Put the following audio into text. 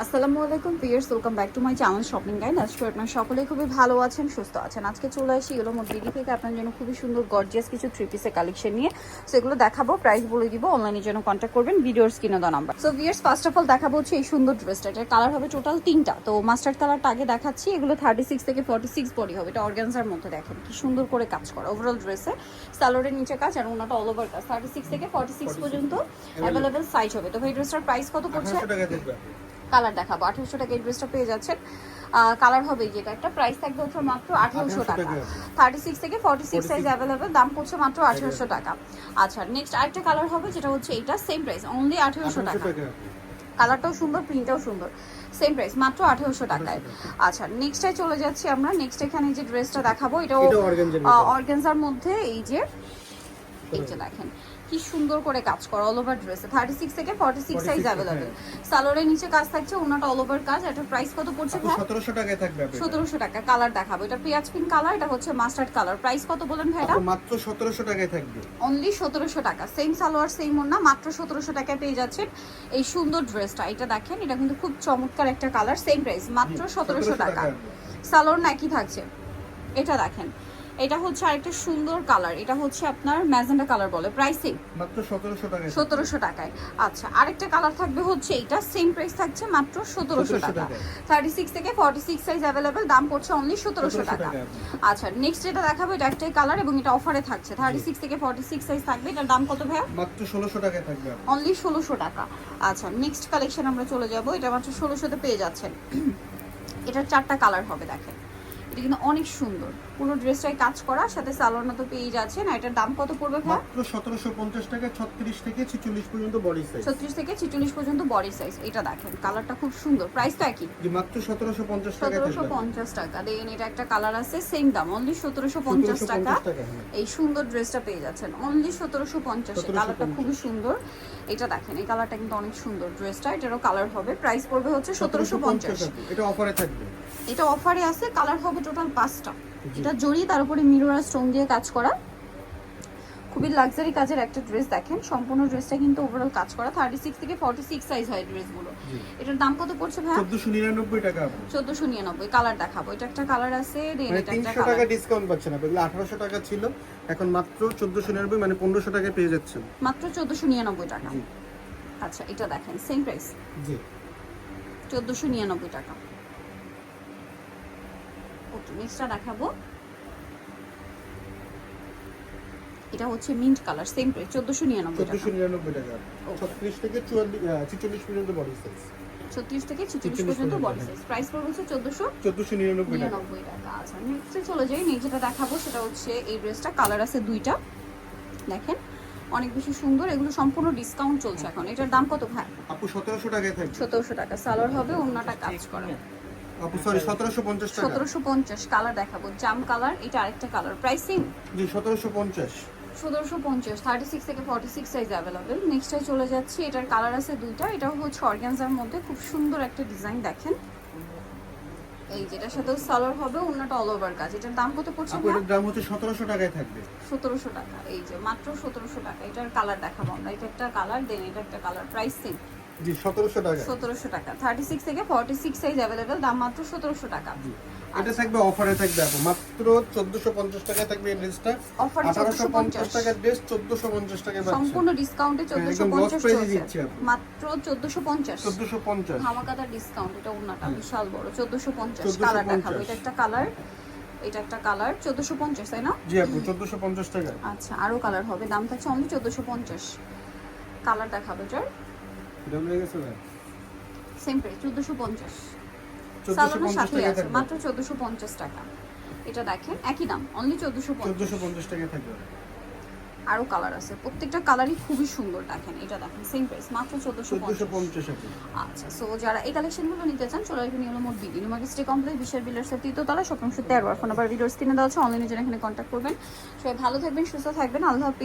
আসসালামু আলাইকুম pears welcome back to my channel shopping guide. আজকে আপনার সকলেই খুবই ভালো আছেন সুস্থ আছেন। আজকে চলে আসি এগুলো মোদিদি থেকে আপনার জন্য খুবই সুন্দর গর্জিয়াস কিছু থ্রি পিসের কালেকশন নিয়ে। সো এগুলো দেখাবো প্রাইস বলে দিব অনলাইনের জন্য কন্ট্যাক্ট করবেন ভিডিওর স্ক্রিনে দেওয়া number so viewers first of all দেখাবো হচ্ছে এই সুন্দর ড্রেসটা এটার কালার হবে টোটাল তিনটা। তো মাস্টার্ড কালারটা আগে দেখাচ্ছি এগুলো থার্টি সিক্স থেকে ফর্টি সিক্স বডি হবে। এটা অর্গানজার মধ্যে দেখেন কি সুন্দর করে কাজ করা ওভারঅল ড্রেসে সালোয়ারের নিচে কাজ আর ওনাটা অল ওভার কাজ। থার্টি সিক্স থেকে ফর্টি সিক্স পর্যন্ত অ্যাভেলেবেল সাইজ হবে। তো ভাই ড্রেসটার প্রাইস কত পড়ছে? কালার দেখাবো। আঠারোশো টাকা এই ড্রেসটা পেয়ে যাচ্ছেন। কালার হবে যেটা একটা প্রাইস থাকবে হচ্ছে মাত্র আঠারোশো টাকা। থার্টি সিক্স থেকে ফর্টি সিক্স সাইজ অ্যাভেলেবেল দাম পড়ছে মাত্র আঠারোশো টাকা। আচ্ছা নেক্সট আরেকটা কালার হবে যেটা হচ্ছে এইটা সেম প্রাইস অনলি আঠারোশো টাকা। কালারটাও সুন্দর প্রিন্টটাও সুন্দর। সেম প্রাইস মাত্র আঠারোশো টাকায়। আচ্ছা নেক্সটে চলে যাচ্ছি আমরা। নেক্সট এখানে যে ড্রেসটা দেখাবো এটাও এটা। অর্গেনজার মধ্যে এই যে এই যে দেখেন। কি সুন্দর করে কাজ করা অল ওভার ড্রেসে থার্টি সিক্স থেকে ফর্টি সিক্স সাইজ অ্যাভেলেবেল সালোয়ারের নিচে কাজ থাকছে ওনাটা অল ওভার কাজ। এটার প্রাইস কত পড়ছে ভাই? সতেরোশো টাকায় থাকবে সতেরোশো টাকা। কালার দেখাবো। এটা পেঁয়াজ পিঙ্ক কালার এটা হচ্ছে মাস্টার্ড কালার প্রাইস কত বলেন ভাইটা আপু, মাত্র সতেরোশো টাকায় থাকবে। অনলি সতেরোশো টাকা। সেম সালোয়ার সেম ওনা মাত্র সতেরোশো টাকায় পেয়ে যাচ্ছেন এই সুন্দর ড্রেসটা এটা দেখেন এটা কিন্তু খুব চমৎকার একটা কালার সেম প্রাইস মাত্র সতেরোশো টাকা। টাকা। সালোয়ার নাকি থাকছে। এটা দেখেন। এটা হচ্ছে আরেকটা সুন্দর কালার। এটা হচ্ছে আপনার ম্যাজেন্ডা কালার বলে। প্রাইসিং মাত্র সতেরোশো টাকায়। সতেরোশো টাকায়। আচ্ছা আরেকটা কালার থাকবে হচ্ছে এটা সেম প্রাইস থাকছে মাত্র সতেরোশো 1700 টাকা। টাকায়। থার্টি সিক্স থেকে ফর্টি সিক্স সাইজ অ্যাভেলেবেল দাম পড়ছে অনলি সতেরোশো 1700 টাকা। আচ্ছা নেক্সট যেটা দেখাবো এটা একটাই কালার এবং এটা অফারে থাকছে। থার্টি সিক্স থেকে ফর্টি সিক্স সাইজ থাকবে। এটার দাম কত ভাইয়া? মাত্র ষোলোশো টাকায় থাকবে অনলি ষোলোশো টাকা। আচ্ছা নেক্সট কালেকশন আমরা চলে যাব। এটা মাত্র ষোলোশোতে পেয়ে যাচ্ছেন। এটার চারটা কালার হবে দেখেন। এটা কিন্তু অনেক সুন্দর। পুরো ড্রেসটাই কাজ করা সাথে সালোয়ারটা তো পেয়ে যাচ্ছেন আর এটার দাম কত পড়বে ভাই? মাত্র সতেরোশো পঞ্চাশ টাকা ছত্রিশ থেকে ছিচল্লিশ পর্যন্ত বডি সাইজ ছত্রিশ থেকে ছিচল্লিশ পর্যন্ত বডি সাইজ এটা দেখেন। কালারটা খুব সুন্দর। প্রাইস তো একই যে মাত্র সতেরোশো পঞ্চাশ টাকায় সতেরোশো পঞ্চাশ টাকা। দেন এটা একটা কালার আছে সেম দাম অনলি সতেরোশো পঞ্চাশ 1750 টাকা টাকা, হ্যাঁ। এই সুন্দর ড্রেসটা পেয়ে যাচ্ছেন। অনলি সতেরোশো পঞ্চাশ। 1750 কালারটা খুবই সুন্দর। এটা দেখেন এই কালারটা কিন্তু অনেক সুন্দর। ড্রেসটা এটারও কালার হবে। প্রাইস পড়বে হচ্ছে সতেরোশো পঞ্চাশ আপু। এটা অফারে থাকবে। এটা অফারে আছে কালার হবে টোটাল পাঁচটা। এটা জড়িয়ে তার উপরে মিরর আর স্টোন দিয়ে কাজ করা। খুবই লাক্সারি কাজের একটা ড্রেস দেখেন সম্পূর্ণ ড্রেসটা কিন্তু ওভারঅল কাজ করা। থার্টি সিক্স থেকে ফর্টি সিক্স সাইজ হয় ড্রেসগুলো। এটার দাম কত পড়ছে ভাই চোদ্দশো নিরানব্বই টাকা। চোদ্দশো নিরানব্বই কালার দেখাবো। এটা একটা কালার আছে মানে তিনশো টাকা ডিসকাউন্ট পাচ্ছেন আপনি। আঠারোশো টাকা ছিল এখন মাত্র চোদ্দশো নিরানব্বই মানে পনেরোশো টাকায় পেয়ে যাচ্ছেন। মাত্র চোদ্দশো নিরানব্বই টাকা। আচ্ছা এটা দেখেন সেম প্রাইস জি। চোদ্দশো নিরানব্বই টাকা। নেক্সটটা দেখাবো। এটা হচ্ছে মিন্ট কালার সেম প্রাইস চোদ্দশো নিরানব্বই টাকা। চোদ্দশো নিরানব্বই টাকা। Okay. ছত্রিশ থেকে চুয়াল্লিশ ছিচল্লিশ পর্যন্ত বডি সাইজ ছত্রিশ থেকে ছিচল্লিশ 46 পর্যন্ত বডি সাইজ প্রাইস পড়বে হচ্ছে চোদ্দশো চোদ্দশো নিরানব্বই টাকা। আচ্ছা নেক্সটে চলে যাই। নেক্সট যেটা দেখাবো সেটা হচ্ছে এই ড্রেসটা কালার আছে দুইটা। দেখেন অনেক বেশি সুন্দর। এগুলো সম্পূর্ণ ডিসকাউন্ট চলছে এখন। এটার দাম কত ভাই? আপু সতেরোশো টাকায় থাকবে। সতেরোশো টাকা। সালোয়ার হবে অন্যটা কাজ করা। আপু সরি সতেরোশো পঞ্চাশ টাকা। কালার দেখাবো। জাম কালার এটা আরেকটা কালার প্রাইসিং জি থেকে ফর্টি সিক্স সাইজ অ্যাভেলেবেল নেক্সটে চলে যাচ্ছি এটার কালার আছে দুইটা। এটাও হচ্ছে অর্গ্যানজার মধ্যে। খুব সুন্দর একটা ডিজাইন দেখেন। এই যেটার সাথেও সালোয়ার হবে অন্যটা অল ওভার কাজ। এটার দাম কত পড়ছে আপু এটার দাম হচ্ছে সতেরোশো টাকায় থাকবে। সতেরোশো টাকা। এই যে মাত্র সতেরোশো টাকা। এটার কালার দেখাবো আমরা। এটা একটা কালার দেন এটা একটা কালার প্রাইস সেম জি টাকা। সতেরোশো টাকা। থার্টি সিক্স থেকে ফর্টি সিক্স সাইজ অ্যাভেলেবেল দাম মাত্র টাকা। এটা থাকবে অফারে থাকবে আপু মাত্র চোদ্দশো পঞ্চাশ টাকায় থাকবে এই ড্রেসটা Offer 1450 টাকার ড্রেস চোদ্দশো পঞ্চাশ। টাকায় পাচ্ছেন। সম্পূর্ণ ডিসকাউন্টে চলছে। মাত্র ধামাকাদার এটা ওনাটা বিশাল বড় চোদ্দশো পঞ্চাশ। 1450 কালার দেখাবো এটা একটা কালার এটা একটা কালার চোদ্দশো পঞ্চাশ তাই না? জি আপু টাকা আচ্ছা আরও কালার হবে দাম থাকছে অনলি চোদ্দশো পঞ্চাশ। কালার দেখাবো এটার। এটা হয়ে গেছে ভাই সেম প্রাইস সাথে আছে মাত্র চোদ্দশো পঞ্চাশ টাকা। এটা দেখেন একই দাম অনলি চোদ্দশো পঞ্চাশ। চোদ্দশো পঞ্চাশ টাকায় থাকবে। আরও কালার আছে প্রত্যেকটা কালারই খুবই সুন্দর দেখেন এটা দেখেন সেম প্রাইস মাত্র চোদ্দশো চোদ্দশো পঞ্চাশ পঞ্চাশ আপু। আচ্ছা সো যারা এই কালেকশনগুলো নিতে চান চলে আসবেন হলো মোট বিডি স্টে কমপ্লেক্স বিশাল বিল্ডার্সের তৃতীয়তলা শপিং শুতে আর ফোন নাম্বার ভিডিওর স্ক্রিনে দেওয়া আছে অনলাইনে জন্য এখানে কন্ট্যাক্ট করবেন। সবাই ভালো থাকবেন সুস্থ থাকবেন আল্লাহ হাফিজ।